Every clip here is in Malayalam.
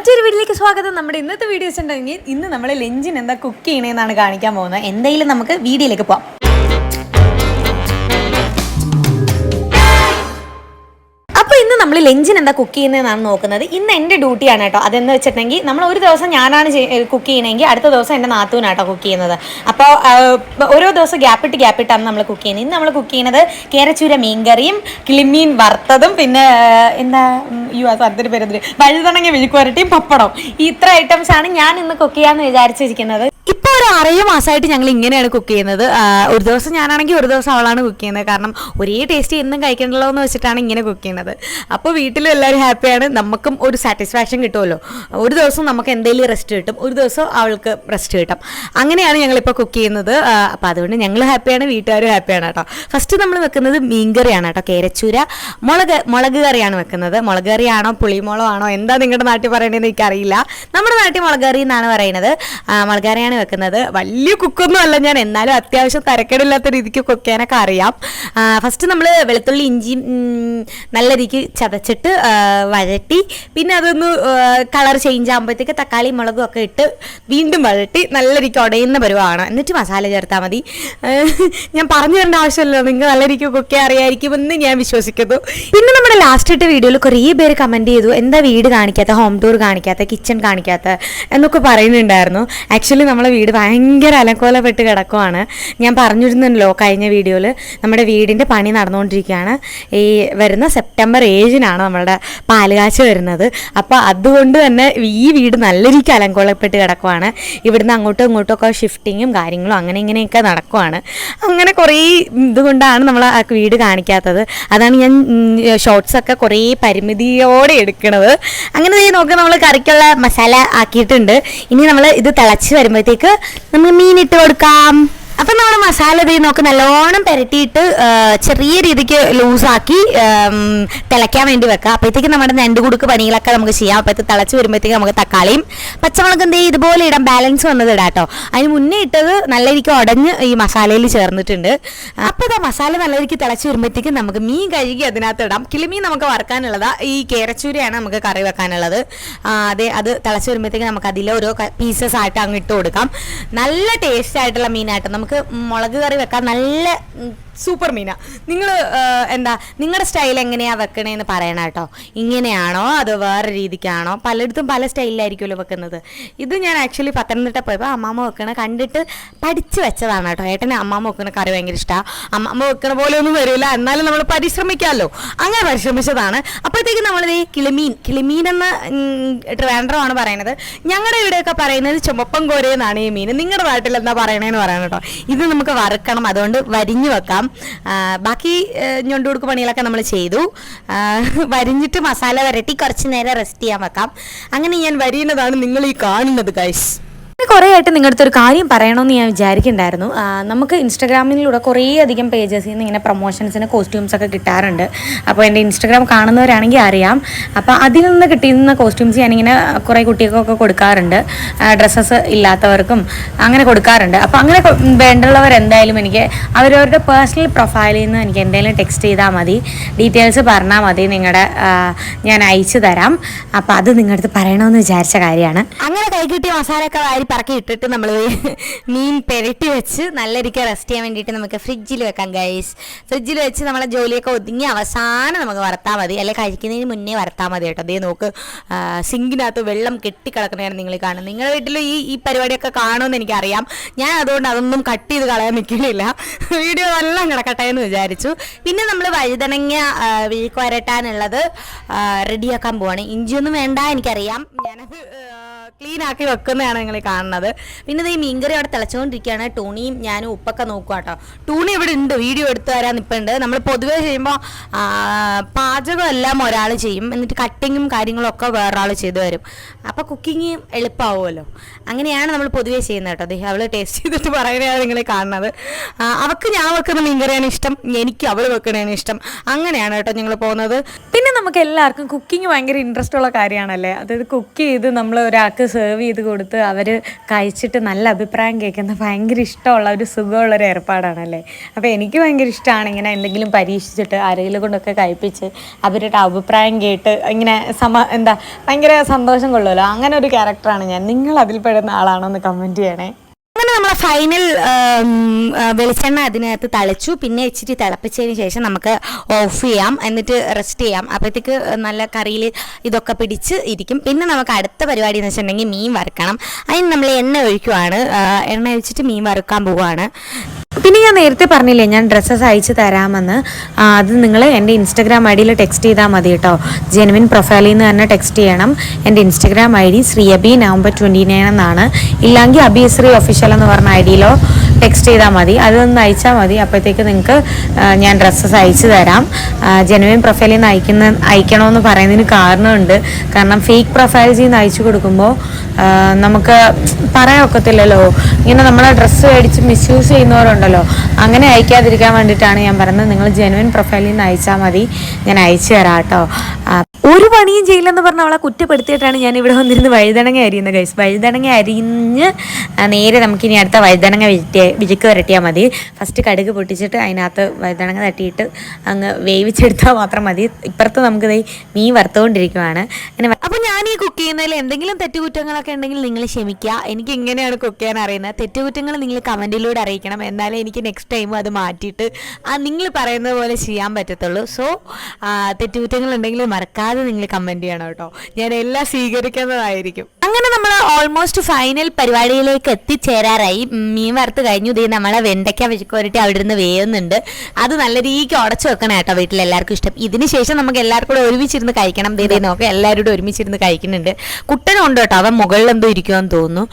മറ്റൊരു വീട്ടിലേക്ക് സ്വാഗതം. നമ്മുടെ ഇന്നത്തെ വീഡിയോസ് ഉണ്ടെങ്കിൽ ഇന്ന് നമ്മൾ ലഞ്ചിന് എന്താ കുക്ക് ചെയ്യണേന്നാണ് കാണിക്കാൻ പോകുന്നത്. എന്തായാലും നമുക്ക് വീഡിയോയിലേക്ക് പോവാം. നമ്മൾ ലഞ്ചിന് എന്താ കുക്ക് ചെയ്യുന്നതെന്നാണ് നോക്കുന്നത്. ഇന്ന് എന്റെ ഡ്യൂട്ടിയാണ് കേട്ടോ. അതെന്ന് വെച്ചിട്ടുണ്ടെങ്കിൽ നമ്മൾ ഒരു ദിവസം ഞാനാണ് കുക്ക് ചെയ്യണമെങ്കിൽ അടുത്ത ദിവസം എന്റെ നാത്തൂനാട്ടോ കുക്ക് ചെയ്യുന്നത്. അപ്പോൾ ഓരോ ദിവസം ഗ്യാപ്പിട്ട് ഗ്യാപ്പിട്ടാണ് നമ്മൾ കുക്ക് ചെയ്യുന്നത്. ഇന്ന് നമ്മൾ കുക്ക് ചെയ്യുന്നത് കേരച്ചൂര മീൻകറിയും കിളിമീൻ വറുത്തതും പിന്നെ എന്താ യു ആ സാധനത്തിന്റെ പേരെന്തിന്? വഴുതണങ്ങ വിഴുക്കുവരട്ടിയും പപ്പടം ഇത്ര ആണ് ഞാൻ ഇന്ന് കുക്ക് ചെയ്യാമെന്ന് വിചാരിച്ചിരിക്കുന്നത്. ഇപ്പോൾ ഒരു ആറേഴ് മാസമായിട്ട് ഞങ്ങൾ ഇങ്ങനെയാണ് കുക്ക് ചെയ്യുന്നത്. ഒരു ദിവസം ഞാനാണെങ്കിൽ ഒരു ദിവസം അവളാണ് കുക്ക് ചെയ്യുന്നത്. കാരണം ഒരേ ടേസ്റ്റ് എന്നും കഴിക്കണ്ടല്ലോ എന്ന് വെച്ചിട്ടാണ് ഇങ്ങനെ കുക്ക് ചെയ്യുന്നത്. അപ്പോൾ വീട്ടിലും എല്ലാവരും ഹാപ്പിയാണ് നമുക്കും ഒരു സാറ്റിസ്ഫാക്ഷൻ കിട്ടുമല്ലോ. ഒരു ദിവസം നമുക്ക് എന്തെങ്കിലും റെസ്റ്റ് കിട്ടും. ഒരു ദിവസം അവൾക്ക് റെസ്റ്റ് കിട്ടും. അങ്ങനെയാണ് ഞങ്ങളിപ്പോൾ കുക്ക് ചെയ്യുന്നത്. അപ്പോൾ അതുകൊണ്ട് ഞങ്ങൾ ഹാപ്പിയാണ് വീട്ടുകാരും ഹാപ്പിയാണ് കേട്ടോ. ഫസ്റ്റ് നമ്മൾ വെക്കുന്നത് മീൻകറിയാണ് കേട്ടോ. കേരച്ചൂര മുളക് മുളക് കറിയാണ് വെക്കുന്നത്. മുളക് കറിയാണോ പുളിമുളകോ ആണോ എന്താ നിങ്ങളുടെ നാട്ടിൽ പറയണതെന്ന് എനിക്കറിയില്ല. നമ്മുടെ നാട്ടിൽ മുളക് കറി എന്നാണ് പറയുന്നത്. മുളക് കറിയാണ് വെക്കുന്നത്. വലിയ കുക്കൊന്നും അല്ല ഞാൻ. എന്നാലും അത്യാവശ്യം തരക്കേടില്ലാത്ത രീതിക്ക് കൊക്കാനൊക്കെ അറിയാം. ഫസ്റ്റ് നമ്മൾ വെളുത്തുള്ളി ഇഞ്ചി നല്ല രീതിക്ക് ചതച്ചിട്ട് വഴട്ടി പിന്നെ അതൊന്ന് കളർ ചേഞ്ച് ആകുമ്പോഴത്തേക്ക് തക്കാളി മുളകും ഒക്കെ ഇട്ട് വീണ്ടും വഴട്ടി നല്ല രീതിക്ക് ഉടയുന്ന പരുവാണ് എന്നിട്ട് മസാല ചേർത്താൽ മതി. ഞാൻ പറഞ്ഞു തരേണ്ട ആവശ്യമില്ല നിങ്ങൾ നല്ല രീതിക്ക് കുക്ക് ചെയ്യാൻ അറിയായിരിക്കുമെന്ന് ഞാൻ വിശ്വസിക്കുന്നു. പിന്നെ നമ്മുടെ ലാസ്റ്റ് ഇട്ട വീഡിയോയിൽ കുറേ പേര് കമന്റ് ചെയ്തു. എന്താ വീട് കാണിക്കാത്ത? ഹോം ടൂർ കാണിക്കാത്ത? കിച്ചൺ കാണിക്കാത്ത? എന്നൊക്കെ പറയുന്നുണ്ടായിരുന്നു. ആക്ച്വലി നമ്മളെ വീട് ഭയങ്കര അലക്കോലപ്പെട്ട് കിടക്കുവാണ്. ഞാൻ പറഞ്ഞിരുന്നല്ലോ കഴിഞ്ഞ വീഡിയോയിൽ നമ്മുടെ വീടിന്റെ പണി നടന്നുകൊണ്ടിരിക്കുകയാണ്. ഈ വരുന്ന സെപ്റ്റംബർ ഏഴിനാണ് നമ്മളുടെ പാലുകാച്ച് വരുന്നത്. അപ്പോൾ അതുകൊണ്ട് തന്നെ ഈ വീട് നല്ല രീതിക്ക് അലങ്കോലപ്പെട്ട് കിടക്കുവാണ്. ഇവിടുന്ന് അങ്ങോട്ടും ഇങ്ങോട്ടും ഒക്കെ ഷിഫ്റ്റിങ്ങും കാര്യങ്ങളും അങ്ങനെ ഇങ്ങനെയൊക്കെ നടക്കുവാണ്. അങ്ങനെ കുറേ ഇതുകൊണ്ടാണ് നമ്മൾ ആ വീട് കാണിക്കാത്തത്. അതാണ് ഞാൻ ഷോർട്സ് ഒക്കെ കുറേ പരിമിതിയോടെ എടുക്കണത്. അങ്ങനെ ദേ നോക്കുക നമ്മൾ കറിക്കുള്ള മസാല ആക്കിയിട്ടുണ്ട്. ഇനി നമ്മൾ ഇത് തിളച്ച് വരുമ്പോഴത്തേക്ക് നമ്മൾ മീൻ ഇട്ട് കൊടുക്കാം. അപ്പം നമ്മൾ മസാല ഇത് നോക്ക് നല്ലോണം പുരട്ടിയിട്ട് ചെറിയ രീതിക്ക് ലൂസാക്കി തിളയ്ക്കാൻ വേണ്ടി വെക്കാം അപ്പോഴത്തേക്ക് നമ്മുടെ ഞണ്ട് കുടുക്ക് പണികളൊക്കെ നമുക്ക് ചെയ്യാം. അപ്പോഴത്തെ തിളച്ച് വരുമ്പോഴത്തേക്ക് നമുക്ക് തക്കാളിയും പച്ചമുളകും എന്ത് ഇതുപോലെ ഇടാം ബാലൻസ് വന്നത് ഇടാം കേട്ടോ അതിന് മുന്നേ ഇട്ടത് നല്ല രീതിക്ക് ഉടഞ്ഞ് ഈ മസാലയിൽ ചേർന്നിട്ടുണ്ട്. അപ്പോൾ ഇതാ മസാല നല്ല രീതിക്ക് തിളച്ച് വരുമ്പോഴത്തേക്ക് നമുക്ക് മീൻ കഴുകി അതിനകത്ത് ഇടാം. കിളിമീൻ നമുക്ക് വറക്കാനുള്ളതാ. ഈ കേരച്ചൂരയാണ് നമുക്ക് കറി വെക്കാനുള്ളത്. അതെ അത് തിളച്ച് വരുമ്പോഴത്തേക്ക് നമുക്ക് അതിലെ ഓരോ പീസസ് ആയിട്ട് അങ്ങ് ഇട്ട് കൊടുക്കാം. നല്ല ടേസ്റ്റ് ആയിട്ടുള്ള മീനായിട്ട് നമുക്ക് മുളക് കറി വെക്കാൻ നല്ല സൂപ്പർ മീന. നിങ്ങൾ എന്താ നിങ്ങളുടെ സ്റ്റൈൽ എങ്ങനെയാ വെക്കണേന്ന് പറയണം കേട്ടോ. ഇങ്ങനെയാണോ അതോ വേറെ രീതിക്കാണോ? പലയിടത്തും പല സ്റ്റൈലിലായിരിക്കുമല്ലോ വെക്കുന്നത്. ഇത് ഞാൻ ആക്ച്വലി പത്തനംതിട്ട പോയപ്പോൾ അമ്മാമ്മ വെക്കണ കണ്ടിട്ട് പഠിച്ചു വെച്ചതാണ് കേട്ടോ. ഏട്ടന് അമ്മാമ്മ വെക്കണ കറി ഭയങ്കര ഇഷ്ടമാണ് അമ്മാമ്മ വെക്കണ പോലെ ഒന്നും വരില്ല. എന്നാലും നമ്മൾ പരിശ്രമിക്കാമല്ലോ അങ്ങനെ പരിശ്രമിച്ചതാണ്. അപ്പോഴത്തേക്ക് നമ്മൾ ഈ കിളിമീൻ കിളിമീൻ എന്ന ട്രാൻഡറാണ് പറയുന്നത് ഞങ്ങളുടെ ഇവിടെയൊക്കെ പറയുന്നത് ചുമപ്പം കോരയെന്നാണ് ഈ മീൻ. നിങ്ങളുടെ നാട്ടിൽ എന്താ പറയണേന്ന് പറയണം കേട്ടോ. ഇത് നമുക്ക് വറുക്കണം. അതുകൊണ്ട് വരിഞ്ഞു വെക്കാം. ബാക്കി ഞൊണ്ടുകൊടുക്ക് പണികളൊക്കെ നമ്മൾ ചെയ്തു. വരിഞ്ഞിട്ട് മസാല വരട്ടി കുറച്ച് നേരം റെസ്റ്റ് ചെയ്യാൻ വെക്കാം. അങ്ങനെ ഞാൻ വരിയുന്നതാണ് നിങ്ങൾ ഈ കാണുന്നത് ഗൈസ് കുറേ ആയിട്ട് നിങ്ങളുടെ അടുത്ത് ഒരു കാര്യം പറയണമെന്ന് ഞാൻ വിചാരിക്കുന്നുണ്ടായിരുന്നു. നമുക്ക് ഇൻസ്റ്റാഗ്രാമിലൂടെ കുറേ അധികം പേജസിൽ നിന്ന് ഇങ്ങനെ പ്രൊമോഷൻസിന് കോസ്റ്റ്യൂംസ് ഒക്കെ കിട്ടാറുണ്ട്. അപ്പോൾ എന്റെ ഇൻസ്റ്റാഗ്രാം കാണുന്നവരാണെങ്കിൽ അറിയാം. അപ്പോൾ അതിൽ നിന്ന് കിട്ടുന്ന കോസ്റ്റ്യൂംസ് ഞാനിങ്ങനെ കുറേ കുട്ടികൾക്കൊക്കെ കൊടുക്കാറുണ്ട്. ഡ്രസ്സസ് ഇല്ലാത്തവർക്കും അങ്ങനെ കൊടുക്കാറുണ്ട്. അപ്പോൾ അങ്ങനെ വേണ്ടുള്ളവർ എന്തായാലും എനിക്ക് അവരവരുടെ പേഴ്സണൽ പ്രൊഫൈലിൽ നിന്ന് എനിക്ക് എന്തെങ്കിലും ടെക്സ്റ്റ് ചെയ്താൽ മതി. ഡീറ്റെയിൽസ് പറഞ്ഞാൽ മതി. നിങ്ങളുടെ ഞാൻ അയച്ചു തരാം. അപ്പോൾ അത് നിങ്ങളുടെ അടുത്ത് പറയണമെന്ന് വിചാരിച്ച കാര്യമാണ്. അങ്ങനെ കൈ കിട്ടിയ മസാലയൊക്കെ വാരി പറക്കി ഇട്ടിട്ട് നമ്മൾ മീൻ പെരട്ടി വെച്ച് നല്ല രീതിക്ക് റെസ്റ്റ് ചെയ്യാൻ വേണ്ടിയിട്ട് നമുക്ക് ഫ്രിഡ്ജിൽ വെക്കാം ഗൈസ് ഫ്രിഡ്ജിൽ വെച്ച് നമ്മളെ ജോലിയൊക്കെ ഒതുങ്ങി അവസാനം നമുക്ക് വറുത്താൽ മതി. അല്ലെ കഴിക്കുന്നതിന് മുന്നേ വറുത്താൽ മതി കേട്ടോ. അതേ നോക്ക് സിങ്കിനകത്ത് വെള്ളം കെട്ടിക്കിടക്കണതാണ് നിങ്ങൾ കാണുന്നത്. നിങ്ങളുടെ വീട്ടിൽ ഈ ഈ പരിപാടിയൊക്കെ കാണുമെന്ന് എനിക്കറിയാം. ഞാൻ അതുകൊണ്ട് അതൊന്നും കട്ട് ചെയ്ത് കളയാൻ നിൽക്കുന്നില്ല. വീഡിയോ എല്ലാം കിടക്കട്ടെ എന്ന് വിചാരിച്ചു. പിന്നെ നമ്മൾ വഴുതനങ്ങ വരട്ടാനുള്ളത് റെഡിയാക്കാൻ പോവാണ്. ഇഞ്ചിയൊന്നും വേണ്ട എനിക്കറിയാം. ഞാനത് ക്ലീൻ ആക്കി വെക്കുന്നതാണ് നിങ്ങൾ കാണുന്നത്. പിന്നെ ഈ മീൻകറി അവിടെ തിളച്ചുകൊണ്ടിരിക്കുകയാണ്. ടൂണിയും ഞാനും ഉപ്പൊക്കെ നോക്കുക കേട്ടോ ടൂണി ഇവിടെ ഉണ്ട്. വീഡിയോ എടുത്തു തരാൻ നിൽപ്പുണ്ട് നമ്മൾ പൊതുവേ ചെയ്യുമ്പോൾ പാചകം എല്ലാം ഒരാൾ ചെയ്യും. എന്നിട്ട് കട്ടിങ്ങും കാര്യങ്ങളും ഒക്കെ വേറൊരാൾ ചെയ്തു വരും അപ്പോൾ കുക്കിങ് എളുപ്പമാവുമല്ലോ അങ്ങനെയാണ് നമ്മൾ പൊതുവേ ചെയ്യുന്നത് കേട്ടോ അദ്ദേഹം അവൾ ടേസ്റ്റ് ചെയ്തിട്ട് പറയുകയാണ് നിങ്ങൾ കാണുന്നത്. അവൾക്ക് ഞാൻ വെക്കുന്ന മീൻകറിയാണ് ഇഷ്ടം. എനിക്ക് അവൾ വെക്കണേണ് ഇഷ്ടം. അങ്ങനെയാണ് കേട്ടോ ഞങ്ങൾ പോകുന്നത്. നമുക്ക് എല്ലാവർക്കും കുക്കിംഗ് ഭയങ്കര ഇൻട്രസ്റ്റ് ഉള്ള കാര്യമാണല്ലേ? അതായത് കുക്ക് ചെയ്ത് നമ്മൾ ഒരാൾക്ക് സെർവ് ചെയ്ത് കൊടുത്ത് അവർ കഴിച്ചിട്ട് നല്ല അഭിപ്രായം കേൾക്കുന്ന ഭയങ്കര ഇഷ്ടമുള്ള ഒരു സുഖമുള്ള ഒരു ഏർപ്പാടാണല്ലേ? അപ്പോൾ എനിക്ക് ഭയങ്കര ഇഷ്ടമാണ് ഇങ്ങനെ എന്തെങ്കിലും പരീക്ഷിച്ചിട്ട് ആരെങ്കിലും കൊണ്ടൊക്കെ കഴിപ്പിച്ച് അവരുടെ അഭിപ്രായം കേട്ട് ഇങ്ങനെ സമ എന്താ ഭയങ്കര സന്തോഷം കൊള്ളുമല്ലോ? അങ്ങനെ ഒരു ക്യാരക്ടറാണ് ഞാൻ. നിങ്ങൾ അതിൽ പെടുന്ന ആളാണോ എന്ന് കമന്റ് ചെയ്യണേ. അങ്ങനെ നമ്മൾ ഫൈനൽ വെളിച്ചെണ്ണ അതിനകത്ത് തളിച്ചു. പിന്നെ ഇച്ചിരി തിളപ്പിച്ചതിന് ശേഷം നമുക്ക് ഓഫ് ചെയ്യാം. എന്നിട്ട് റെസ്റ്റ് ചെയ്യാം. അപ്പോഴത്തേക്ക് നല്ല കറിയിൽ ഇതൊക്കെ പിടിച്ച് ഇരിക്കും. പിന്നെ നമുക്ക് അടുത്ത പരിപാടി എന്ന് വെച്ചിട്ടുണ്ടെങ്കിൽ മീൻ വറുക്കണം. അതിന് നമ്മൾ എണ്ണ ഒഴിക്കുവാണ്. എണ്ണ ഒഴിച്ചിട്ട് മീൻ വറുക്കാൻ പോവുകയാണ് പിന്നെ ഞാൻ നേരത്തെ പറഞ്ഞില്ലേ ഞാൻ ഡ്രസ്സസ് അയച്ചു തരാമെന്ന്. അത് നിങ്ങൾ എന്റെ ഇൻസ്റ്റഗ്രാം ഐ ഡിയിൽ ടെക്സ്റ്റ് ചെയ്താൽ മതി കേട്ടോ ജെനുവിൻ പ്രൊഫൈലിൽ നിന്ന് തന്നെ ടെക്സ്റ്റ് ചെയ്യണം. എന്റെ Instagram I D Sreeabi November twenty nine എന്നാണ്. ഇല്ലെങ്കിൽ അബിശ്രീ ഒഫീഷ്യൽ എന്ന് പറഞ്ഞ ഐ ഡിയിലോ ടെക്സ്റ്റ് ചെയ്താൽ മതി അതൊന്ന് അയച്ചാൽ മതി. അപ്പോഴത്തേക്ക് നിങ്ങൾക്ക് ഞാൻ ഡ്രസ്സസ് അയച്ചു തരാം. ജെനുവിൻ പ്രൊഫൈലിൽ നിന്ന് അയക്കുന്ന അയക്കണമെന്ന് പറയുന്നതിന് കാരണമുണ്ട്. കാരണം ഫേക്ക് പ്രൊഫൈൽസിൽ നിന്ന് അയച്ചു കൊടുക്കുമ്പോൾ നമുക്ക് പറയാൻ ഒക്കത്തില്ലല്ലോ. ഇങ്ങനെ നമ്മളെ ഡ്രസ്സ് മേടിച്ച് മിസ്യൂസ് ചെയ്യുന്നവരുണ്ടല്ലോ. അങ്ങനെ അയക്കാതിരിക്കാൻ വേണ്ടിയിട്ടാണ് ഞാൻ പറയുന്നത് നിങ്ങൾ ജെനുവിൻ പ്രൊഫൈലിൽ നിന്ന് അയച്ചാൽ മതി. ഞാൻ അയച്ചു തരാം കേട്ടോ. ഒരു പണിയും ചെയ്യില്ലെന്ന് പറഞ്ഞ അവളെ കുറ്റപ്പെടുത്തിയിട്ടാണ് ഞാൻ ഇവിടെ വന്നിരുന്ന് വഴുതണങ്ങ അരിയുന്നത് ഗൈസ് വഴുതണങ്ങ അരിഞ്ഞ് നേരെ നമുക്കിനി അടുത്ത വഴുതണങ്ങ വിറ്റ് വിഴുക്ക് വരട്ടിയാൽ മതി. ഫസ്റ്റ് കടുക് പൊട്ടിച്ചിട്ട് അതിനകത്ത് വഴുതണങ്ങ തട്ടിയിട്ട് അങ്ങ് വേവിച്ചെടുത്താൽ മാത്രം മതി. ഇപ്പുറത്ത് നമുക്ക് ദേ മീൻ വറുത്തുകൊണ്ടിരിക്കുവാണ് അങ്ങനെ അപ്പോൾ ഞാൻ ഈ കുക്ക് ചെയ്യുന്നതിൽ എന്തെങ്കിലും തെറ്റുകുറ്റങ്ങളൊക്കെ ഉണ്ടെങ്കിൽ നിങ്ങൾ ക്ഷമിക്കുക. എനിക്ക് എങ്ങനെയാണ് കുക്ക് ചെയ്യാൻ അറിയുന്നത്. തെറ്റുകുറ്റങ്ങൾ നിങ്ങൾ കമന്റിലൂടെ അറിയിക്കണം. എന്നാലേ എനിക്ക് നെക്സ്റ്റ് ടൈം അത് മാറ്റിയിട്ട് നിങ്ങൾ പറയുന്നത് പോലെ ചെയ്യാൻ പറ്റത്തുള്ളൂ. സോ തെറ്റുകുറ്റങ്ങൾ ഉണ്ടെങ്കിൽ മറക്കാതെ നിങ്ങൾ കമന്റ് ചെയ്യണം കേട്ടോ. ഞാൻ എല്ലാം സ്വീകരിക്കുന്നതായിരിക്കും. അങ്ങനെ നമ്മൾ ഓൾമോസ്റ്റ് ഫൈനൽ പരിപാടിയിലേക്ക് എത്തിച്ചേരാറായി. മീൻ വറുത്ത് കഴിഞ്ഞു. ഇതേ നമ്മളെ വെണ്ടയ്ക്ക വെച്ച് വരട്ടി അവിടെ ഇരുന്ന് വേവുന്നുണ്ട്. അത് നല്ല രീതിക്ക് ഉടച്ചു വെക്കണം കേട്ടോ വീട്ടിൽ എല്ലാവർക്കും ഇഷ്ടം. ഇതിന് ശേഷം നമുക്ക് എല്ലാവർക്കും കൂടെ ഒരുമിച്ചിരുന്ന് കഴിക്കണം. ദേ നോക്കാം എല്ലാവരും കൂടെ ഒരുമിച്ചിരുന്ന് കഴിക്കുന്നുണ്ട്. കുട്ടനുണ്ട് കേട്ടോ. അവൻ മുകളിൽ എന്തോ ഇരിക്കുമെന്ന് തോന്നുന്നു.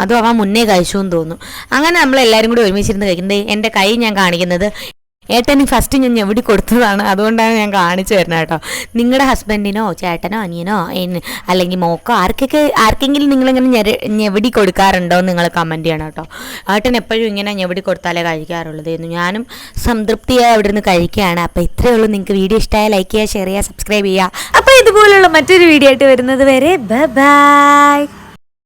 അതും അവൻ മുന്നേ കഴിച്ചു എന്ന് തോന്നുന്നു. അങ്ങനെ നമ്മൾ എല്ലാവരും കൂടെ ഒരുമിച്ചിരുന്ന് കഴിക്കുന്നത് എന്റെ കൈ ഞാൻ കാണിക്കുന്നത് ഏട്ടന് ഫസ്റ്റ് ഞാൻ ഞെവിടി കൊടുത്തതാണ്. അതുകൊണ്ടാണ് ഞാൻ കാണിച്ചു തരുന്നത് കേട്ടോ. നിങ്ങളുടെ ഹസ്ബൻഡിനോ ചേട്ടനോ അനിയനോ അല്ലെങ്കിൽ മോക്കോ ആർക്കൊക്കെ ആർക്കെങ്കിലും നിങ്ങളിങ്ങനെ ഞെവിടി കൊടുക്കാറുണ്ടോ നിങ്ങൾ കമന്റ് ചെയ്യണം കേട്ടോ. ഏട്ടൻ എപ്പോഴും ഇങ്ങനെ ഞെവിടി കൊടുത്താലേ കഴിക്കാറുള്ളതായിരുന്നു ഞാനും സംതൃപ്തിയായി അവിടെ നിന്ന് കഴിക്കുകയാണ്. അപ്പോൾ ഇത്രയേ ഉള്ളൂ. നിങ്ങൾക്ക് വീഡിയോ ഇഷ്ടമായ ലൈക്ക് ചെയ്യുക ഷെയർ ചെയ്യുക സബ്സ്ക്രൈബ് ചെയ്യുക. അപ്പോൾ ഇതുപോലുള്ള മറ്റൊരു വീഡിയോ ആയിട്ട് വരുന്നത് വരെ ബൈ